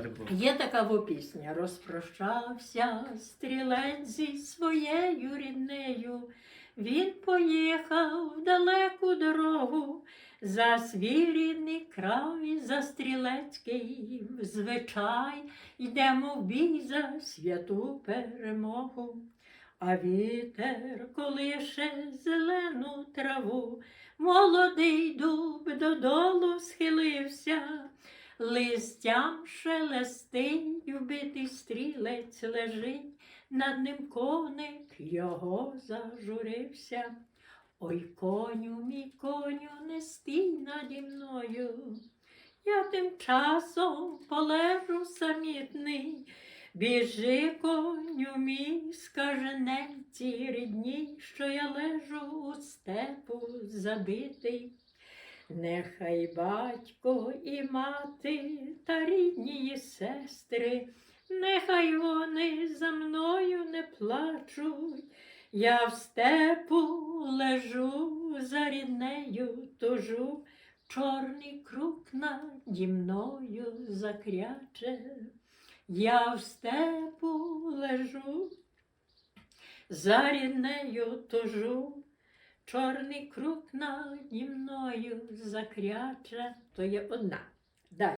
таку. Є така во пісня. Розпрощався стрілець зі своєю ріднею. Він поїхав в далеку дорогу за свій рідний край, за стрілецький звичай. Йдемо в бій за святу перемогу. А вітер колише зелену траву, молодий дуб додолу схилився. Листям шелестить, вбитий стрілець лежить, над ним коник його зажурився. Ой, коню, мій коню, не стій наді мною. Я тим часом полежу самітний, біжи, коню мій, скаже ненці рідній, що я лежу у степу забитий. Нехай батько і мати та рідні сестри, нехай вони за мною не плачуть. Я в степу лежу, за ріднею тужу, чорний круг наді мною закряче. Я в степу лежу, за ріднею тужу, чорний круг наді мною закряче. То є одна. Далі.